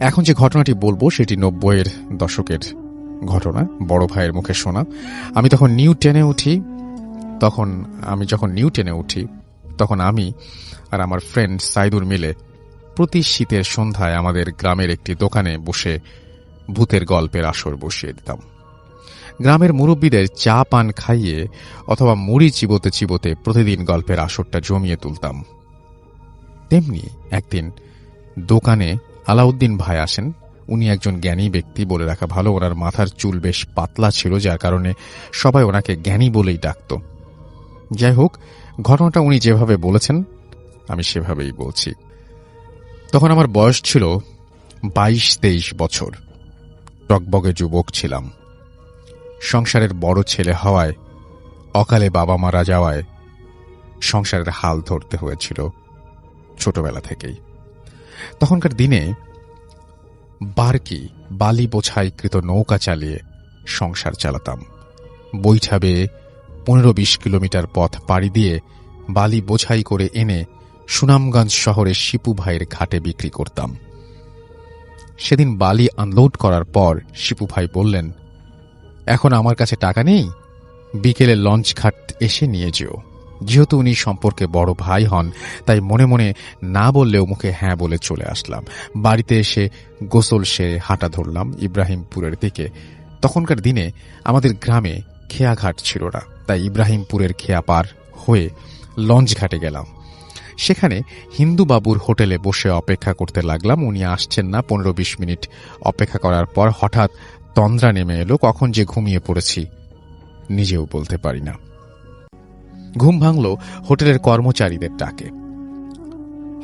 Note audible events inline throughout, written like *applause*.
এখন যে ঘটনাটি বলব, সেটি নব্বইয়ের দশকের ঘটনা, বড় ভাইয়ের মুখে শোনা। আমি তখন নিউ টেনে উঠি, তখন আমি যখন নিউ টেনে উঠি, তখন আমি আর আমার ফ্রেন্ড সাইদুর মিলে প্রতি শীতের সন্ধ্যায় আমাদের গ্রামের একটি দোকানে বসে ভূতের গল্পের আসর বসিয়ে দিতাম। গ্রামের মুরব্বীদের চা পান খাইয়ে অথবা মুড়ি চিবোতে চিবোতে প্রতিদিন গল্পের আসরটা জমিয়ে তুলতাম। তেমনি একদিন দোকানে আলাউদ্দিন ভাই আসেন। উনি একজন জ্ঞানী ব্যক্তি, বলে রাখা ভালো। ওনার মাথার চুল বেশ পাতলা ছিল, যার কারণে সবাই ওনাকে জ্ঞানী বলেই ডাকত। যাই হোক, ঘটনাটা উনি যেভাবে বলেছেন, আমি সেভাবেই বলছি। তখন আমার বয়স ছিল বাইশ তেইশ বছর। টকবগে যুবক ছিলাম। সংসারের বড় ছেলে হওয়ায়, অকালে বাবা মারা যাওয়ায় সংসারের হাল ধরতে হয়েছিল ছোটবেলা থেকেই। তখনকার দিনে বারকি বালি বোঝাইকৃত নৌকা চালিয়ে সংসার চালাতাম। বৈঠাবে পনেরো বিশ কিলোমিটার পথ পাড়ি দিয়ে বালি বোঝাই করে এনে সুনামগঞ্জ শহরের শিপু ভাইয়ের ঘাটে বিক্রি করতাম। সেদিন বালি আনলোড করার পর শিপু ভাই বললেন, এখন আমার কাছে টাকা নেই, বিকেলে লঞ্চ ঘাট এসে নিয়ে যেও। যেহেতু উনি সম্পর্কে বড় ভাই হন, তাই মনে মনে না বললেও মুখে হ্যাঁ বলে চলে আসলাম। বাড়িতে এসে গোসল সেরে হাঁটা ধরলাম ইব্রাহিমপুরের দিকে। তখনকার দিনে আমাদের গ্রামে খেয়াঘাট ছিল না, তাই ইব্রাহিমপুরের খেয়া পার হয়ে লঞ্চ ঘাটে গেলাম। সেখানে হিন্দু বাবুর হোটেলে বসে অপেক্ষা করতে লাগলাম, উনি আসছেন না, পনেরো বিশ মিনিট অপেক্ষা করার পর হঠাৎ তন্দ্রা নেমে এলো, কখন যে ঘুমিয়ে পড়েছি নিজেও বলতে পারি না। ঘুম ভাঙল হোটেলের কর্মচারীদের ডাকে।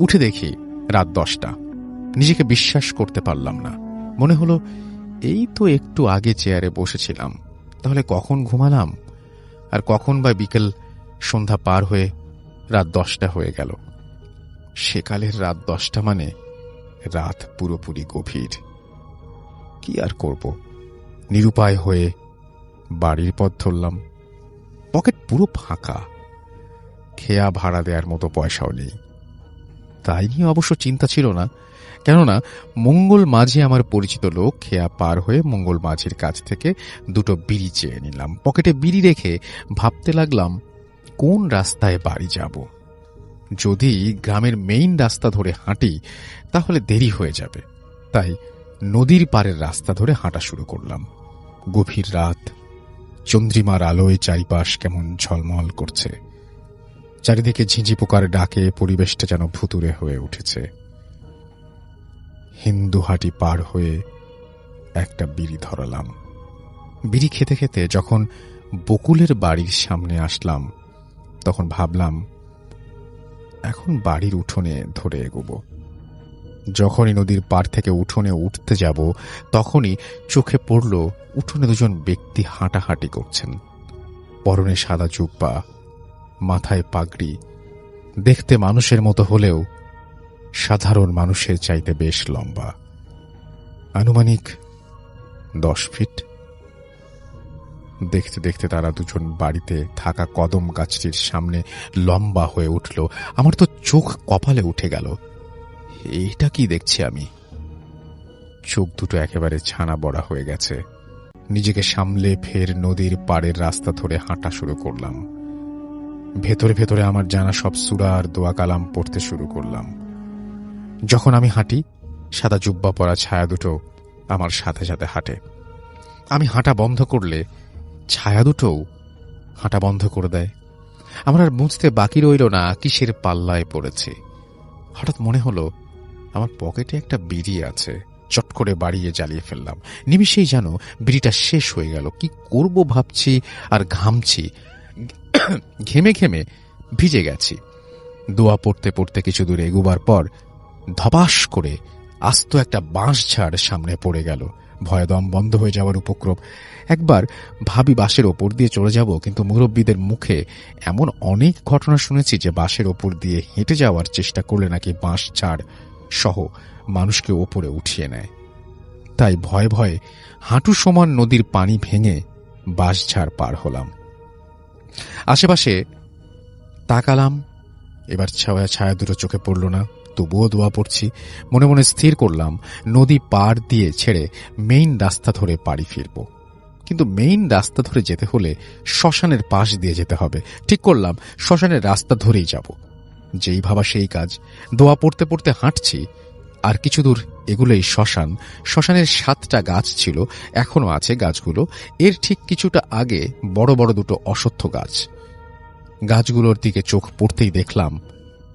উঠে দেখি রাত দশটা। নিজেকে বিশ্বাস করতে পারলাম না। মনে হলো, এই তো একটু আগে চেয়ারে বসেছিলাম, তাহলে কখন ঘুমালাম? আর কখন বা বিকেল সন্ধ্যা পার হয়ে রাত দশটা হয়ে গেল। সেকালের রাত দশটা মানে রাত পুরোপুরি গভীর। কি আর করব? নিরুপায় হয়ে বাড়ির পথ ধরলাম। পকেট পুরো ফাঁকা। খেয়া ভাড়া দেওয়ার মতো পয়সাও নেই। তাই নিয়ে অবশ্য চিন্তা ছিল না। কেননা, মঙ্গল মাঝি আমার পরিচিত লোক খেয়া পার হয়ে মঙ্গল মাঝির কাছ থেকে দুটো বিড়ি চেয়ে নিলাম। পকেটে বিড়ি রেখে ভাবতে লাগলাম, কোন রাস্তায় বাড়ি যাব? যদি গ্রামের মেইন রাস্তা ধরে হাঁটি, তাহলে দেরি হয়ে যাবে। তাই নদীর পারের রাস্তা ধরে হাঁটা শুরু করলাম। গভীর রাত, চন্দ্রিমার আলোয় চারিপাশ কেমন ঝলমল করছে। চারিদিকে ঝিঁঝি পোকার ডাকে পরিবেশটা যেন ভুতুরে হয়ে উঠেছে। হিন্দুহাটি পার হয়ে একটা বিড়ি ধরালাম। বিড়ি খেতে খেতে যখন বকুলের বাড়ির সামনে আসলাম, তখন ভাবলাম, এখন বাড়ির উঠোনে ধরে এগোব। যখনই নদীর পার থেকে উঠোনে উঠতে যাব, তখনই চোখে পড়ল উঠোনে দুজন ব্যক্তি হাঁটাহাঁটি করছেন। পরনে সাদা জুব্বা মাথায় পাগড়ি। দেখতে মানুষের মতো হলেও সাধারণ মানুষের চাইতে বেশ লম্বা। আনুমানিক দশ ফিট। দেখতে দেখতে তারা দুজন বাড়িতে থাকা কদম গাছটির সামনে লম্বা হয়ে উঠল। আমার তো চোখ কপালে উঠে গেল। এইটা কি দেখছি আমি? চোখ দুটো একেবারে ছানা বড়া হয়ে গেছে। নিজেকে সামলে ফের নদীর পাড়ের রাস্তা ধরে হাঁটা শুরু করলাম। ভেতরে ভেতরে আমার জানা সব সুরা আর দোয়া কালাম পড়তে শুরু করলাম। যখন আমি হাঁটি, সাদা জুব্বা পরা ছায়া দুটো আমার সাথে সাথে হাঁটে। আমি হাঁটা বন্ধ করলে ছায়া দুটোও হাঁটা বন্ধ করে দেয়। আমার আর বুঝতে বাকি রইল না কিসের পাল্লায় পড়েছে। হঠাৎ মনে হলো আমার পকেটে একটা বিড়ি আছে। চট করে বাড়িয়ে জ্বালিয়ে ফেললাম। নিমিষেই যেন বিড়িটা শেষ হয়ে গেল। কি করব ভাবছি আর ঘামছি ঘেমে ঘেমে ভিজে গেছি। দোয়া পড়তে পড়তে কিছু দূর এগুবার পর ধপাস করে আস্ত একটা বাঁশ ঝাড় সামনে পড়ে গেল। ভয়দম বন্ধ হয়ে যাওয়ার উপক্রম। একবার ভাবি বাসের ওপর দিয়ে চলে যাব, কিন্তু মুরব্বীদের মুখে এমন অনেক ঘটনা শুনেছি যে বাসের ওপর দিয়ে হেঁটে যাওয়ার চেষ্টা করলে নাকি বাঁশ ঝাড় সহ মানুষকে ওপরে উঠিয়ে নেয়। তাই ভয়ে ভয়ে হাঁটু সমান নদীর পানি ভেঙে বাঁশঝাড় পার হলাম। আশেপাশে তাকালাম। এবার ছায়া ছায়া দুটো চোখে পড়ল না, তবুও দোয়া পড়ছি। মনে মনে স্থির করলাম, নদী পার দিয়ে ছেড়ে মেইন রাস্তা ধরে বাড়ি ফিরব। কিন্তু মেইন রাস্তা ধরে যেতে হলে শ্মশানের পাশ দিয়ে যেতে হবে। ঠিক করলাম, শ্মশানের রাস্তা ধরেই যাব। যেই ভাবা সেই কাজ। দোয়া পড়তে পড়তে হাঁটছি আর কিছু দূর এগুলোই শ্মশান। শ্মশানের সাতটা গাছ ছিল এখনও আছে গাছগুলো। এর ঠিক কিছুটা আগে বড় বড় দুটো অসত্য গাছ। গাছগুলোর দিকে চোখ পড়তেই দেখলাম,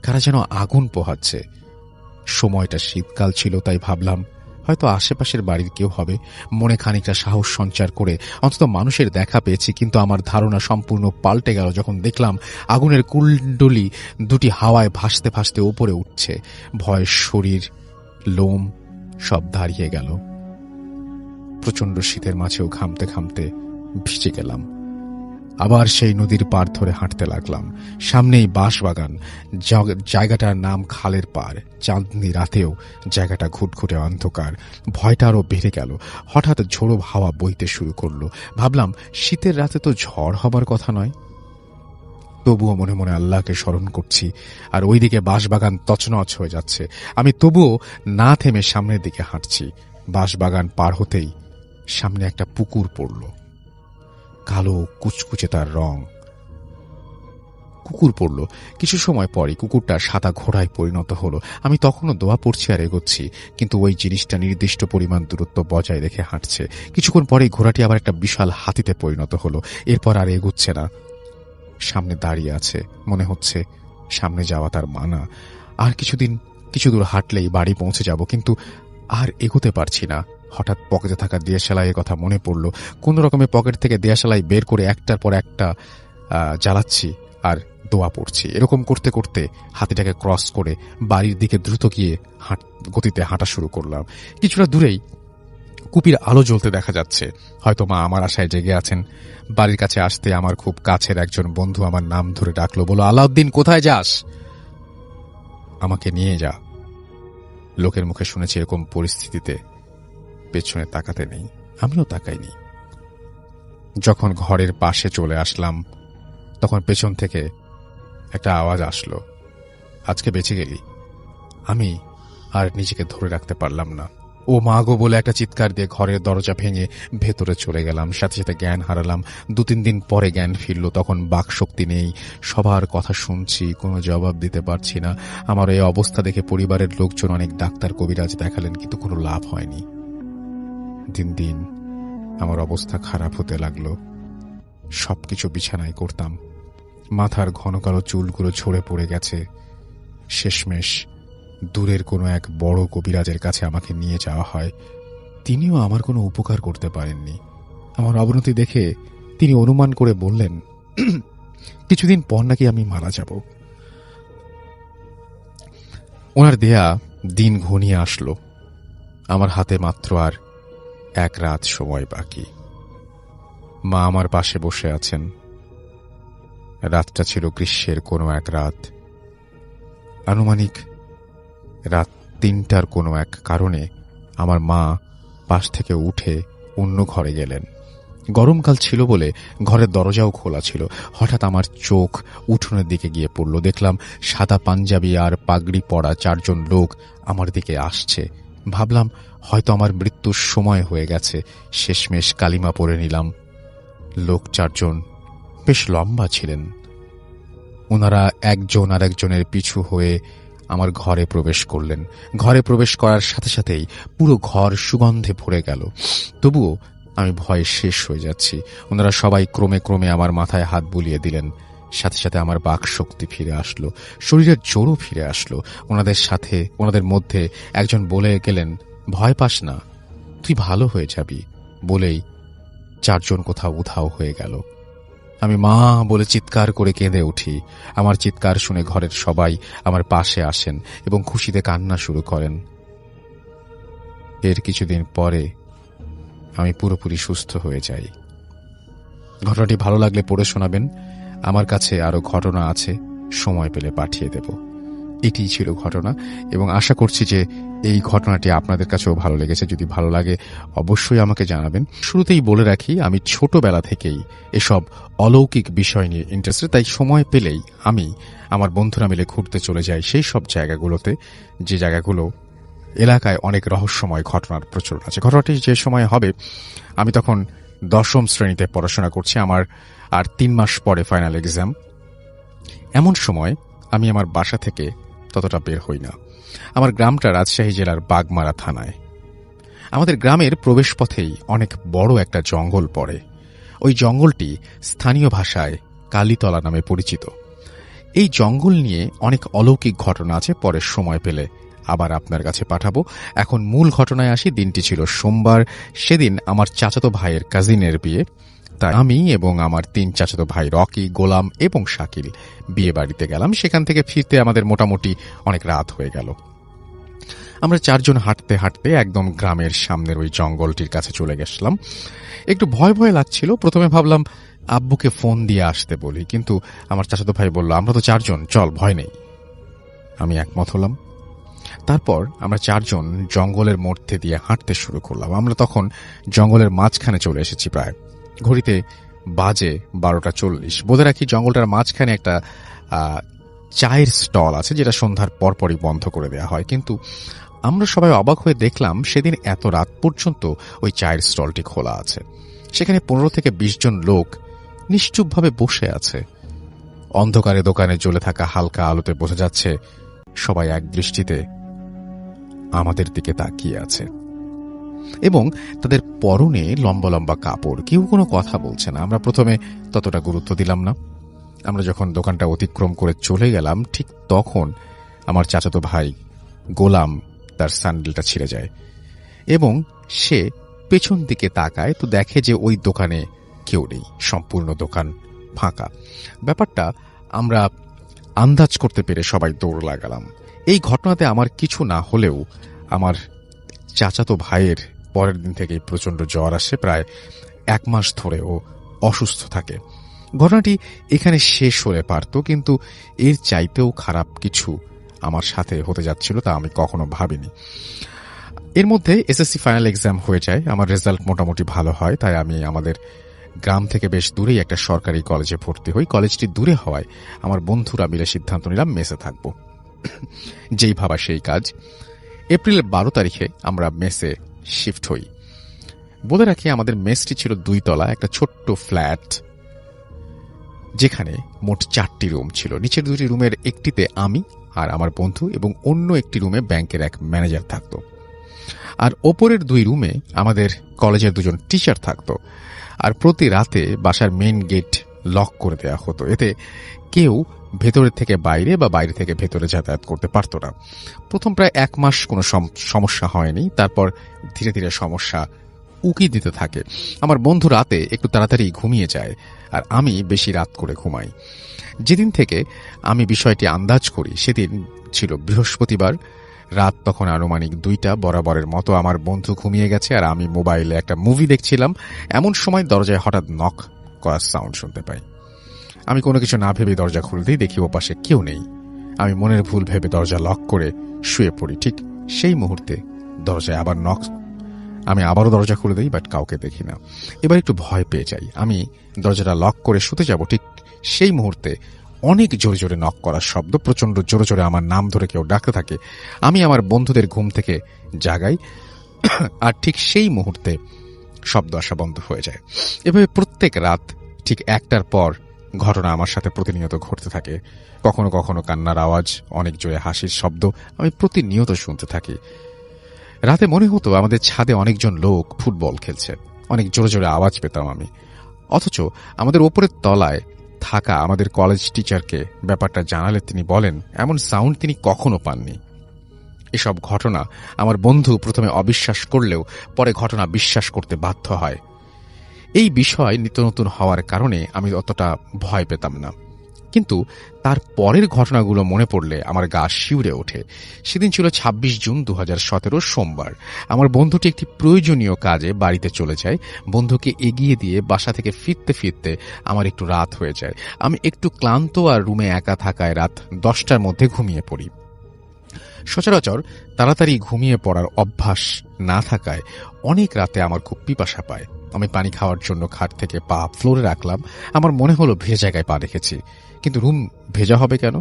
কারা যেন আগুন পোহাচ্ছে। সময়টা শীতকাল ছিল, তাই ভাবলাম, হয়তো আশেপাশের বাড়ির কেউ হবে। মনে খানিকটা সাহস সঞ্চার করে অন্তত মানুষের দেখা পেয়েছি, কিন্তু আমার ধারণা সম্পূর্ণ পাল্টে গেল যখন দেখলাম আগুনের কুণ্ডলি দুটি হাওয়ায় ভাসতে ভাসতে উপরে উঠছে। ভয় শরীর লোম সব দাঁড়িয়ে গেল। প্রচণ্ড শীতের মাঝেও ঘামতে ঘামতে ভিজে গেলাম। আবার সেই নদীর পার ধরে হাঁটতে লাগলাম। সামনেই বাঁশবাগান জায়গাটার নাম খালের পার চাঁদনি রাতেও জায়গাটা ঘুটঘুটে অন্ধকার। ভয়টা আরও বেড়ে গেল। হঠাৎ ঝোড়ো হাওয়া বইতে শুরু করল। ভাবলাম, শীতের রাতে তো ঝড় হবার কথা নয়। তবুও মনে মনে আল্লাহকে স্মরণ করছি, আর ওইদিকে বাঁশবাগান তছনছ হয়ে যাচ্ছে। আমি তবুও না থেমে সামনের দিকে হাঁটছি। বাঁশবাগান পার হতেই সামনে একটা পুকুর পড়ল। কালো কুচকুচে তার রং। কুকুর পড়ল। কিছু সময় পরে কুকুরটা সাদা ঘোড়ায় পরিণত হলো। আমি তখনও দোয়া পড়ছি আর এগোচ্ছি, কিন্তু ওই জিনিসটা নির্দিষ্ট পরিমাণ দূরত্ব বজায় রেখে হাঁটছে। কিছুক্ষণ পরেই ঘোড়াটি আবার একটা বিশাল হাতিতে পরিণত হলো। এরপর আর এগোচ্ছে না। সামনে দাঁড়িয়ে আছে। মনে হচ্ছে সামনে যাওয়া তার মানা। আর কিছুদিন, কিছু দূর হাঁটলেই বাড়ি পৌঁছে যাব, কিন্তু আর এগোতে পারছি না। হঠাৎ পকেটে থাকা দিয়াশালাইয়ের কথা মনে পড়ল। কোন রকমে পকেট থেকে দিয়াশালাই বের করে একটার পর একটা জ্বালাচ্ছি আর দোয়া পড়ছি। এরকম করতে করতে হাতিটাকে ক্রস করে বাড়ির দিকে দ্রুত গিয়ে হাঁট, গতিতে হাঁটা শুরু করলাম। কিছুটা দূরেই কুপির আলো জ্বলতে দেখা যাচ্ছে। হয়তো মা আমার আশায় জেগে আছেন। বাড়ির কাছে আসতে আমার খুব কাছের একজন বন্ধু আমার নাম ধরে ডাকলো, বলো, আলাউদ্দিন, কোথায় যাস? আমাকে নিয়ে যা। লোকের মুখে শুনেছি এরকম পরিস্থিতিতে পেছনে তাকাতে নেই, আমিও তাকাইনি। যখন ঘরের পাশে চলে আসলাম, তখন পেছন থেকে একটা আওয়াজ আসলো। আজকে বেঁচে গেলি। আমি আর নিজেকে ধরে রাখতে পারলাম না। ও মা গো বলে একটা চিৎকার দিয়ে ঘরের দরজা ভেঙে ভেতরে চলে গেলাম। সাথে সাথে জ্ঞান হারালাম। দু তিন দিন পরে জ্ঞান ফিরল, তখন বাক শক্তি নেই। সবার কথা শুনছি, কোনো জবাব দিতে পারছি না। আমার এই অবস্থা দেখে পরিবারের লোকজন অনেক ডাক্তার কবিরাজ দেখালেন, কিন্তু কোনো লাভ হয়নি। দিন দিন আমার অবস্থা খারাপ হতে লাগল। সবকিছু বিছানায় করতাম। মাথার ঘন কালো চুলগুলো ঝরে পড়ে গেছে। শেষমেশ দূরের কোনো এক বড় কবিরাজের কাছে আমাকে নিয়ে যাওয়া হয়। তিনিও আমার কোনো উপকার করতে পারেননি। আমার অবনতি দেখে তিনি অনুমান করে বললেন, কিছুদিন পর নাকি আমি মারা যাব। ওনার দেয়া দিন ঘনিয়ে আসলো। আমার হাতে মাত্র আর এক রাত সময় বাকি। মা আমার পাশে বসে আছেন। রাতটা ছিল গ্রীষ্মের কোনো এক রাত। আনুমানিক রাত তিনটার কোনো এক কারণে আমার মা পাশ থেকে উঠে অন্য ঘরে গেলেন। গরমকাল ছিল বলে ঘরের দরজাও খোলা ছিল। হঠাৎ আমার চোখ উঠোনের দিকে গিয়ে পড়ল। দেখলাম সাদা পাঞ্জাবি আর পাগড়ি পরা চারজন লোক আমার দিকে আসছে। ভাবলাম, হয়তো আমার মৃত্যুর সময় হয়ে গেছে। শেষমেশ কালিমা পরে নিলাম। লোক চারজন বেশ লম্বা ছিলেন। ওনারা একজন আর একজনের পিছু হয়ে আমার ঘরে প্রবেশ করলেন। ঘরে প্রবেশ করার সাথে সাথেই পুরো ঘর সুগন্ধে ভরে গেল। তবুও আমি ভয়ে শেষ হয়ে যাচ্ছি। ওনারা সবাই ক্রমে ক্রমে আমার মাথায় হাত বুলিয়ে দিলেন। সাথে সাথে আমার বাক শক্তি ফিরে আসলো। শরীরের জোরও ফিরে আসলো। ওনাদের সাথে, ওনাদের মধ্যে একজন বলে গেলেন, ভয় পাস না। তুই ভালো হয়ে যাবি। বলেই চারজন কোথাও উধাও হয়ে গেল। আমি মা বলে চিৎকার করে কেঁদে উঠি। আমার চিৎকার শুনে ঘরের সবাই আমার পাশে আসেন এবং খুশিতে কান্না শুরু করেন। এর কিছুদিন পরে আমি পুরোপুরি সুস্থ হয়ে যাই। ঘটনাটি ভালো লাগলে পড়ে শোনাবেন। আমার কাছে আরও ঘটনা আছে, সময় পেলে পাঠিয়ে দেব। এটিই ছিল ঘটনা, এবং আশা করছি যে এই ঘটনাটি আপনাদের কাছেও ভালো লেগেছে। যদি ভালো লাগে, অবশ্যই আমাকে জানাবেন। শুরুতেই বলে রাখি, আমি ছোটবেলা থেকেই এসব অলৌকিক বিষয় নিয়ে ইন্টারেস্টেড তাই সময় পেলেই আমি আমার বন্ধুরা মিলে ঘুরতে চলে যাই সেই সব জায়গাগুলোতে, যে জায়গাগুলো এলাকায় অনেক রহস্যময় ঘটনার প্রচলন আছে। ঘটনাটি যে সময় হবে, আমি তখন দশম শ্রেণীতে পড়াশোনা করছি, আমার আর তিন মাস পরে ফাইনাল এক্সাম এমন সময় আমি আমার বাসা থেকে ততটা বের হই না। আমার গ্রামটা রাজশাহী জেলার বাগমারা থানায়। আমাদের গ্রামের প্রবেশপথেই অনেক বড় একটা জঙ্গল পড়ে। ওই জঙ্গলটি স্থানীয় ভাষায় কালীতলা নামে পরিচিত। এই জঙ্গল নিয়ে অনেক অলৌকিক ঘটনা আছে পরের সময় পেলে আবার আপনার কাছে পাঠাবো। এখন মূল ঘটনায় আসি, দিনটি ছিল সোমবার। সেদিন আমার চাচাতো ভাইয়ের কাজিনের বিয়ে। তাই আমি এবং আমার তিন চাচাতো ভাই রকি, গোলাম এবং শাকিল বিয়ে বাড়িতে গেলাম। সেখান থেকে ফিরতে আমাদের মোটামুটি অনেক রাত হয়ে গেল। আমরা চারজন হাঁটতে হাঁটতে একদম গ্রামের সামনের ওই জঙ্গলটির কাছে চলে গেছিলাম। একটু ভয় ভয় লাগছিল। প্রথমে ভাবলাম, আব্বুকে ফোন দিয়ে আসতে বলি, কিন্তু আমার চাচাতো ভাই বলল, আমরা তো চারজন, চল, ভয় নেই। আমি একমত হলাম। তারপর আমরা চারজন জঙ্গলের মধ্যে দিয়ে হাঁটতে শুরু করলাম। আমরা তখন জঙ্গলের মাঝখানে চলে এসেছি প্রায় ঘড়িতে বাজে বারোটা চল্লিশ। বোধে রাখি, জঙ্গলটার মাঝখানে একটা চায়ের স্টল আছে, যেটা সন্ধ্যার পরপরই বন্ধ করে দেওয়া হয়। কিন্তু আমরা সবাই অবাক হয়ে দেখলাম, সেদিন এত রাত পর্যন্ত ওই চায়ের স্টলটি খোলা আছে। সেখানে পনেরো থেকে বিশ জন লোক নিশ্চুপভাবে বসে আছে। অন্ধকারে দোকানে জ্বলে থাকা হালকা আলোতে বোঝা যাচ্ছে, সবাই এক দৃষ্টিতে আমাদের দিকে তাকিয়ে আছে। এবং তাদের পরনে লম্বা লম্বা কাপড়। কেউ কোনো কথা বলছে না। আমরা প্রথমে ততটা গুরুত্ব দিলাম না। আমরা যখন দোকানটা অতিক্রম করে চলে গেলাম, ঠিক তখন আমার চাচাতো ভাই গোলাম তার স্যান্ডেলটা ছিঁড়ে যায় এবং সে পেছন দিকে তাকায় তো দেখে যে ওই দোকানে কেউ নেই। সম্পূর্ণ দোকান ফাঁকা। ব্যাপারটা আমরা আন্দাজ করতে পেরে সবাই দৌড় লাগালাম। এই ঘটনাতে আমার কিছু না হলেও আমার চাচাতো ভাইয়ের পরের দিন থেকেই প্রচণ্ড জ্বর আসে, প্রায় এক মাস ধরে ও অসুস্থ থাকে। ঘটনাটি এখানে শেষ হলে পারত, কিন্তু এর চাইতেও খারাপ কিছু আমার সাথে হতে যাচ্ছিল তা আমি কখনো ভাবিনি। এর মধ্যে এসএসসি ফাইনাল এক্সাম হয়ে যায়, আমার রেজাল্ট মোটামুটি ভালো হয়, তাই আমি আমাদের গ্রাম থেকে বেশ দূরেই একটা সরকারি কলেজে ভর্তি হই। কলেজটি দূরে হওয়ায় আমার বন্ধুরা মিলে সিদ্ধান্ত নিলাম মেসে থাকব। যেই ভাবা সেই কাজ। এপ্রিলের বারো তারিখে আমরা মেসে শিফট হই। বলে রাখি, আমাদের মেসটি ছিল দুই তলা, একটা ছোট্ট ফ্ল্যাট, যেখানে মোট চারটি রুম ছিল। নিচের দুটি রুমের একটিতে আমি আর আমার বন্ধু এবং অন্য একটি রুমে ব্যাংকের এক ম্যানেজার থাকত। আর ওপরের দুই রুমে আমাদের কলেজের দুজন টিচার থাকত। আর প্রতি রাতে বাসার মেন গেট লক করে দেওয়া হতো। এতে কেউ ভেতরের থেকে বাইরে বা বাইরে থেকে ভেতরে যাতায়াত করতে পারত না। প্রথম প্রায় এক মাস কোনো সমস্যা হয়নি। তারপর ধীরে ধীরে সমস্যা উকি দিতে থাকে। আমার বন্ধু রাতে একটু তাড়াতাড়ি ঘুমিয়ে যায় আর আমি বেশি রাত করে ঘুমাই। যেদিন থেকে আমি বিষয়টি আন্দাজ করি, সেদিন ছিল বৃহস্পতিবার। রাত তখন আনুমানিক দুইটা বরাবরের মতো আমার বন্ধু ঘুমিয়ে গেছে আর আমি মোবাইলে একটা মুভি দেখছিলাম। এমন সময় দরজায় হঠাৎ নক করার সাউন্ড শুনতে পাই। আমি কোনো কিছু না ভেবে দরজা খুলতেই দেখি ও পাশে কেউ নেই। আমি মনের ভুল ভেবে দরজা লক করে শুয়ে পড়ি, ঠিক সেই মুহূর্তে দরজায় আবার নক আমি আবারও দরজা খুলে দিই বাট কাউকে দেখি না। এবার একটু ভয় পেয়ে যাই। আমি দরজাটা লক করে শুতে যাব, ঠিক সেই মুহূর্তে অনেক জোরে জোরে নক করার শব্দ প্রচণ্ড জোরে জোরে আমার নাম ধরে কেউ ডাকতে থাকে। আমি আমার বন্ধুদের ঘুম থেকে জাগাই, আর ঠিক সেই মুহূর্তে শব্দ আসা বন্ধ হয়ে যায়। এভাবে প্রত্যেক রাত, ঠিক একটার পর ঘটনা আমার সাথে প্রতিনিয়ত ঘটতে থাকে। কখনো কখনো কান্নার আওয়াজ, অনেক জোরে হাসির শব্দ আমি প্রতিনিয়ত শুনতে থাকি। রাতে মনে হতো আমাদের ছাদে অনেকজন লোক ফুটবল খেলছে। অনেক জোরে জোরে আওয়াজ পেতাম আমি। অথচ আমাদের ওপরের তলায় থাকা আমাদের কলেজ টিচারকে ব্যাপারটা জানালে তিনি বলেন, এমন সাউন্ড তিনি কখনো পাননি। এসব ঘটনা আমার বন্ধু প্রথমে অবিশ্বাস করলেও পরে ঘটনা বিশ্বাস করতে বাধ্য হয়। এই বিষয় নিত্য নতুন হওয়ার কারণে আমি অতটা ভয় পেতাম না। কিন্তু তার পরের ঘটনাগুলো মনে পড়লে আমার গা শিউরে ওঠে। সেদিন ছিল ২৬ জুন দু হাজার সতেরো সোমবার। আমার বন্ধুটি একটি প্রয়োজনীয় কাজে বাড়িতে চলে যায়। বন্ধুকে এগিয়ে দিয়ে বাসা থেকে ফিরতে ফিরতে আমার একটু রাত হয়ে যায়। আমি একটু ক্লান্ত আর রুমে একা থাকায় রাত দশটার মধ্যে ঘুমিয়ে পড়ি। সচরাচর তাড়াতাড়ি ঘুমিয়ে পড়ার অভ্যাস না থাকায় অনেক রাতে আমার খুব পিপাসা পায়। আমি পানি খাওয়ার জন্য খাট থেকে পা ফ্লোরে রাখলাম। আমার মনে হলো ভেজা জায়গায় পা রেখেছি। কিন্তু রুম ভেজা হবে কেন?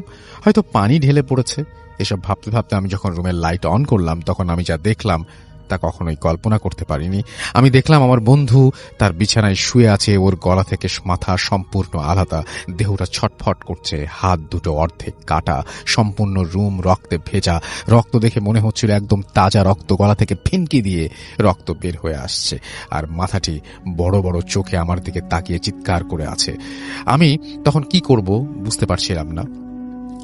হয়তো পানি ঢেলে পড়েছে। এসব ভাবতে ভাবতে আমি যখন রুমের লাইট অন করলাম, তখন আমি যা দেখলাম তা কখনোই কল্পনা করতে পারিনি। আমি দেখলাম আমার বন্ধু তার বিছানায় শুয়ে আছে, ওর গলা থেকে মাথা সম্পূর্ণ আলাদা। দেহটা ছটফট করছে, হাত দুটো অর্ধেক কাটা, সম্পূর্ণ রুম রক্তে ভেজা। রক্ত দেখে মনে হচ্ছিল একদম তাজা রক্ত গলা থেকে ফিনকি দিয়ে রক্ত বের হয়ে আসছে, আর মাথাটি বড় বড় চোখে আমার দিকে তাকিয়ে চিৎকার করে আছে। আমি তখন কি করব বুঝতে পারছিলাম না।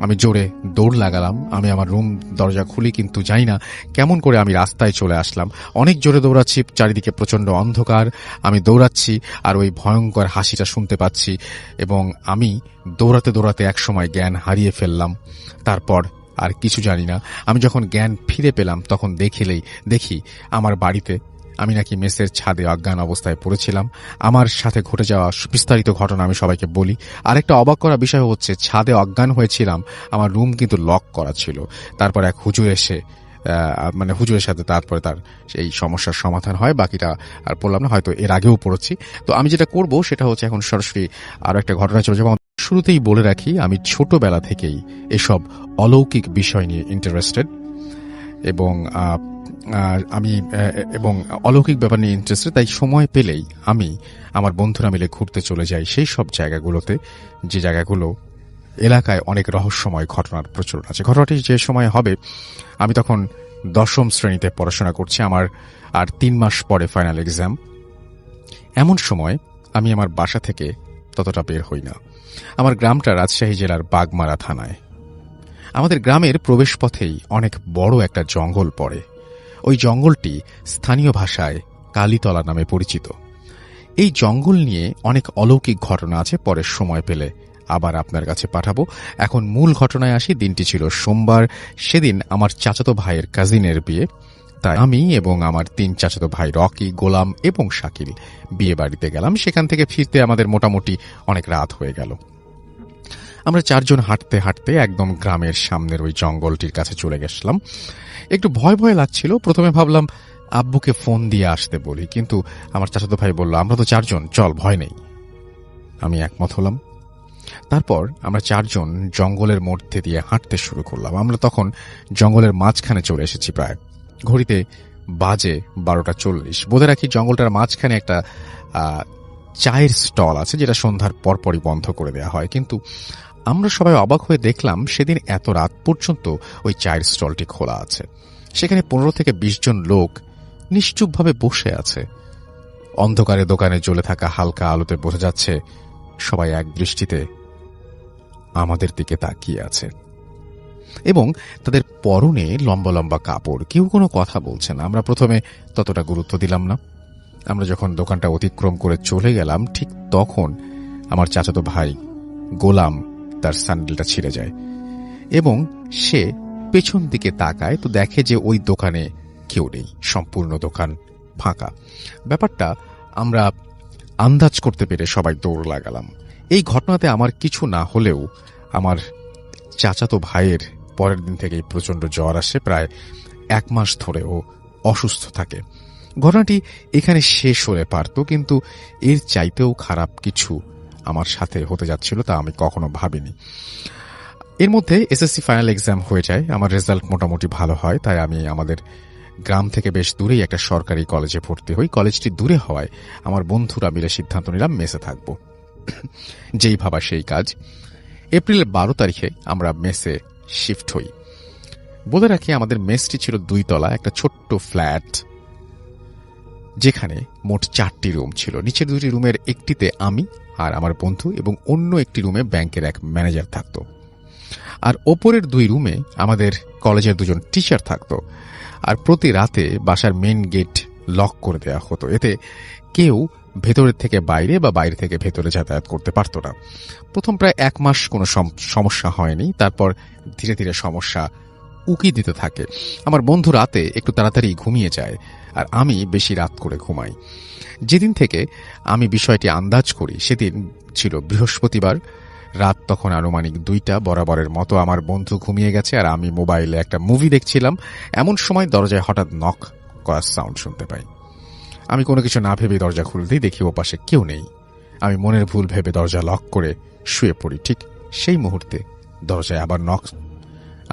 আমি জোরে দৌড় লাগালাম, আমি আমার রুম দরজা খুলি কিন্তু যাই না কেমন করে আমি রাস্তায় চলে আসলাম। অনেক জোরে দৌড়াচ্ছি, চারিদিকে প্রচণ্ড অন্ধকার, আমি দৌড়াচ্ছি আর ওই ভয়ঙ্কর হাসিটা শুনতে পাচ্ছি এবং আমি দৌড়াতে দৌড়াতে একসময় জ্ঞান হারিয়ে ফেললাম। তারপর আর কিছু জানি না। আমি যখন জ্ঞান ফিরে পেলাম তখন দেখিলেই, দেখি আমার বাড়িতে আমি নাকি মেসের ছাদে অজ্ঞান অবস্থায় পড়েছিলাম। আমার সাথে ঘটে যাওয়া বিস্তারিত ঘটনা আমি সবাইকে বলি। আরেকটা অবাক করা বিষয় হচ্ছে, ছাদে অজ্ঞান হয়েছিলাম, আমার রুম কিন্তু লক করা ছিল। তারপর এক হুজুর এসে মানে হুজুরের সাথে তারপরে তার এই সমস্যার সমাধান হয়, বাকিটা আর বললাম না, হয়তো এর আগেও পড়েছি। তো আমি যেটা করব সেটা হচ্ছে এখন সরাসরি আরও একটা ঘটনা চলে যাব শুরুতেই বলে রাখি, আমি ছোটবেলা থেকেই এসব অলৌকিক বিষয় নিয়ে ইন্টারেস্টেড এবং আমি এবং অলৌকিক ব্যাপার নিয়ে ইন্টারেস্টেড তাই সময় পেলেই আমি আমার বন্ধুরা মিলে ঘুরতে চলে যাই সেই সব জায়গাগুলোতে, যে জায়গাগুলো এলাকায় অনেক রহস্যময় ঘটনার প্রচলন আছে। ঘটনাটি যে সময় হবে, আমি তখন দশম শ্রেণীতে পড়াশোনা করছি, আমার আর তিন মাস পরে ফাইনাল এক্সাম এমন সময় আমি আমার বাসা থেকে ততটা বের হই না। আমার গ্রামটা রাজশাহী জেলার বাগমারা থানায়। আমাদের গ্রামের প্রবেশপথেই অনেক বড় একটা জঙ্গল পড়ে। ওই জঙ্গলটি স্থানীয় ভাষায় কালীতলা নামে পরিচিত। এই জঙ্গল নিয়ে অনেক অলৌকিক ঘটনা আছে, পরের সময় পেলে আবার আপনার কাছে পাঠাবো। এখন মূল ঘটনায় আসি, দিনটি ছিল সোমবার, সেদিন আমার চাচাতো ভাইয়ের কাজিনের বিয়ে। তাই আমি এবং আমার তিন চাচাতো ভাই রকি, গোলাম এবং শাকিল বিয়ে বাড়িতে গেলাম। সেখান থেকে ফিরতে আমাদের মোটামুটি অনেক রাত হয়ে গেল। আমরা চারজন হাঁটতে হাঁটতে একদম গ্রামের সামনের ওই জঙ্গলটির কাছে চলে গেছিলাম। একটু ভয় ভয় লাগছিল। প্রথমে ভাবলাম, আব্বুকে ফোন দিয়ে আসতে বলি, কিন্তু আমার চাচাতো ভাই বলল, আমরা তো চারজন, চল, ভয় নেই। আমি একমত হলাম। তারপর আমরা চারজন জঙ্গলের মধ্যে দিয়ে হাঁটতে শুরু করলাম। আমরা তখন জঙ্গলের মাঝখানে চলে এসেছি প্রায়। ঘড়িতে বাজে বারোটা চল্লিশ। বোধে রাখি, জঙ্গলটার মাঝখানে একটা চায়ের স্টল আছে, যেটা সন্ধ্যার পরপরই বন্ধ করে দেওয়া হয়। কিন্তু আমরা সবাই অবাক হয়ে দেখলাম, সেদিন এত রাত পর্যন্ত ওই চায়ের স্টলটি খোলা আছে। সেখানে পনেরো থেকে বিশ জন লোক নিশ্চুপভাবে বসে আছে। অন্ধকারে দোকানে জ্বলে থাকা হালকা আলোতে বোঝা যাচ্ছে, সবাই এক দৃষ্টিতে আমাদের দিকে তাকিয়ে আছে। এবং তাদের পরনে লম্বা লম্বা কাপড়। কেউ কোনো কথা বলছে না। আমরা প্রথমে ততটা গুরুত্ব দিলাম না। আমরা যখন দোকানটা অতিক্রম করে চলে গেলাম, ঠিক তখন আমার চাচাতো ভাই গোলাম তার স্যান্ডেলটা ছিঁড়ে যায় এবং সে পেছন দিকে তাকায় তো দেখে যে ওই দোকানে কেউ নেই, সম্পূর্ণ দোকান ফাঁকা। ব্যাপারটা আমরা আন্দাজ করতে পেরে সবাই দৌড় লাগালাম। এই ঘটনাতে আমার কিছু না হলেও আমার চাচাতো ভাইয়ের পরের দিন থেকেই প্রচণ্ড জ্বর আসে, প্রায় এক মাস ধরে ও অসুস্থ থাকে। ঘটনাটি এখানে শেষ হয়ে পারত, কিন্তু এর চাইতেও খারাপ কিছু আমার সাথে হতে যাচ্ছিল তা আমি কখনো ভাবিনি। এর মধ্যে এসএসসি ফাইনাল এক্সাম হয়ে যায়, আমার রেজাল্ট মোটামুটি ভালো হয়, তাই আমি আমাদের গ্রাম থেকে বেশ দূরেই একটা সরকারি কলেজে ভর্তি হই। কলেজটি দূরে হওয়ায় আমার বন্ধুরা মিলে সিদ্ধান্ত নিলাম মেসে থাকব। যেই ভাবা সেই কাজ। এপ্রিলের বারো তারিখে আমরা মেসে শিফট হই। বলে রাখি, আমাদের মেসটি ছিল দুই তলা, একটা ছোট্ট ফ্ল্যাট। যেখানে মোট চারটি রুম ছিল। নিচের দুটি রুমের একটিতে আমি আর আমার বন্ধু এবং অন্য একটি রুমে ব্যাংকের এক ম্যানেজার থাকতো। আর ওপরের দুই রুমে আমাদের কলেজের দুজন টিচার থাকতো। আর প্রতি রাতে বাসার মেন গেট লক করে দেওয়া হতো। এতে কেউ ভেতরের থেকে বাইরে বা বাইরে থেকে ভেতরে যাতায়াত করতে পারতো না। প্রথম প্রায় এক মাস কোনো সম- সমস্যা হয়নি। তারপর ধীরে ধীরে সমস্যা উকি দিতে থাকে। আমার বন্ধু রাতে একটু তাড়াতাড়ি ঘুমিয়ে যায়। আর আমি বেশি রাত করে ঘুমাই। যেদিন থেকে আমি বিষয়টি আন্দাজ করি, সেদিন ছিল বৃহস্পতিবার। রাত তখন আনুমানিক দুইটা বরাবরের মতো আমার বন্ধু ঘুমিয়ে গেছে আর আমি মোবাইলে একটা মুভি দেখছিলাম। এমন সময় দরজায় হঠাৎ নক করার সাউন্ড শুনতে পাই। আমি কোনো কিছু না ভেবে দরজা খুলতেই দেখি ও পাশে কেউ নেই। আমি মনের ভুল ভেবে দরজা লক করে শুয়ে পড়ি। ঠিক সেই মুহূর্তে দরজায় আবার নক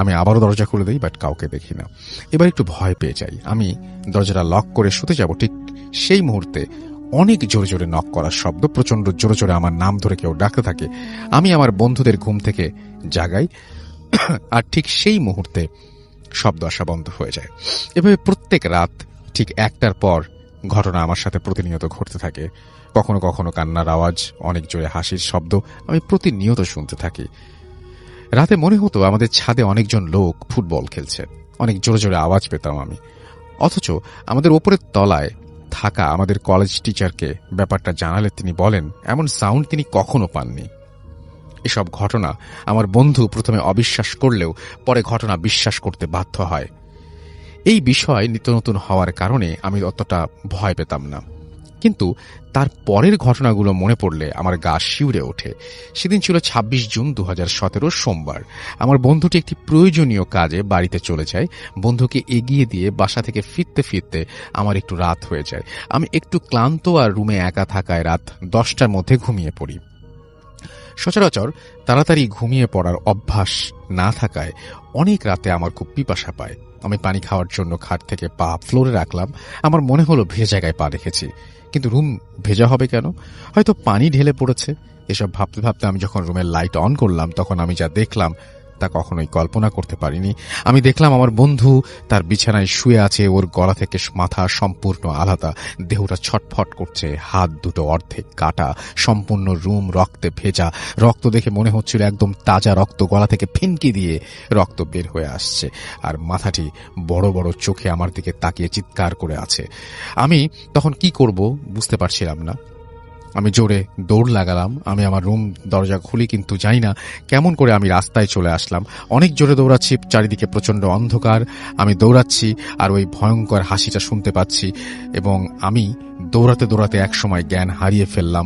আমি আবারও দরজা খুলে দিই বাট কাউকে দেখি না। এবার একটু ভয় পেয়ে যাই। আমি দরজাটা লক করে শুতে যাব। ঠিক সেই মুহূর্তে অনেক জোরে জোরে নক করার শব্দ প্রচণ্ড জোরে জোরে আমার নাম ধরে কেউ ডাকতে থাকে। আমি আমার বন্ধুদের ঘুম থেকে জাগাই, *coughs* আর ঠিক সেই মুহূর্তে শব্দ আসা বন্ধ হয়ে যায়। এভাবে প্রত্যেক রাত ঠিক একটার পর ঘটনা আমার সাথে প্রতিনিয়ত ঘটতে থাকে। কখনো কখনো কান্নার আওয়াজ, অনেক জোরে হাসির শব্দ আমি প্রতিনিয়ত শুনতে থাকি। রাতে মনে হতো আমাদের ছাদে অনেকজন লোক ফুটবল খেলছে। অনেক জোরে জোরে আওয়াজ পেতাম আমি। অথচ আমাদের ওপরের তলায় থাকা আমাদের কলেজ টিচারকে ব্যাপারটা জানালে তিনি বলেন, এমন সাউন্ড তিনি কখনো পাননি। এসব ঘটনা আমার বন্ধু প্রথমে অবিশ্বাস করলেও পরে ঘটনা বিশ্বাস করতে বাধ্য হয়। এই বিষয় নিত্য নতুন হওয়ার কারণে আমি অতটা ভয় পেতাম না। কিন্তু তার পরের ঘটনাগুলো মনে পড়লে আমার গা শিউরে ওঠে। সেদিন ছিল ২৬ জুন দু হাজার সতেরো সোমবার। আমার বন্ধুটি একটি প্রয়োজনীয় কাজে বাড়িতে চলে যায়। বন্ধুকে এগিয়ে দিয়ে বাসা থেকে ফিরতে ফিরতে আমার একটু রাত হয়ে যায়। আমি একটু ক্লান্ত আর রুমে একা থাকায় রাত দশটার মধ্যে ঘুমিয়ে পড়ি। সচরাচর তাড়াতাড়ি ঘুমিয়ে পড়ার অভ্যাস না থাকায় অনেক রাতে আমার খুব পিপাসা পায়। আমি পানি খাওয়ার জন্য খাট থেকে পা ফ্লোরে রাখলাম। আমার মনে হলো ভেজা জায়গায় পা রেখেছি। কিন্তু রুম ভেজা হবে কেন? হয়তো পানি ঢেলে পড়েছে। এসব ভাবতে ভাবতে আমি যখন রুমের লাইট অন করলাম, তখন আমি যা দেখলাম তা কখনোই কল্পনা করতে পারিনি। আমি দেখলাম আমার বন্ধু তার বিছানায় শুয়ে আছে, ওর গলা থেকে মাথা সম্পূর্ণ আলাদা। দেহটা ছটফট করছে, হাত দুটো অর্ধেক কাটা, সম্পূর্ণ রুম রক্তে ভেজা। রক্ত দেখে মনে হচ্ছিল একদম তাজা রক্ত গলা থেকে ফিনকি দিয়ে রক্ত বের হয়ে আসছে। আর মাথাটি বড় বড় চোখে আমার দিকে তাকিয়ে চিৎকার করে আছে। আমি তখন কি করব বুঝতে পারছিলাম না। আমি জোরে দৌড় লাগালাম, আমি আমার রুম দরজা খুলি কিন্তু জানি না, কেমন করে আমি রাস্তায় চলে আসলাম। অনেক জোরে দৌড়াচ্ছি, চারিদিকে প্রচণ্ড অন্ধকার, আমি দৌড়াচ্ছি আর ওই ভয়ঙ্কর হাসিটা শুনতে পাচ্ছি এবং আমি দৌড়াতে দৌড়াতে একসময় জ্ঞান হারিয়ে ফেললাম।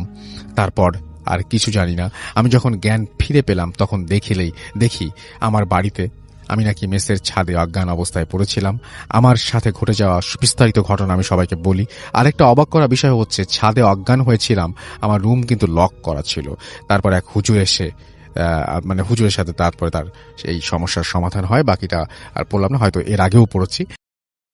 তারপর আর কিছু জানি না, আমি যখন জ্ঞান ফিরে পেলাম তখন দেখিলেই, দেখি আমার বাড়িতে আমি নাকি মেসের ছাদে অজ্ঞান অবস্থায় পড়েছিলাম। আমার সাথে ঘটে যাওয়া বিস্তারিত ঘটনা আমি সবাইকে বলি। আরেকটা অবাক করা বিষয় হচ্ছে, ছাদে অজ্ঞান হয়েছিলাম, আমার রুম কিন্তু লক করা ছিল। তারপর এক হুজুর এসে মানে হুজুরের সাথে তারপরে তার এই সমস্যার সমাধান হয়, বাকিটা আর পড়লাম না, হয়তো এর আগেও পড়েছি।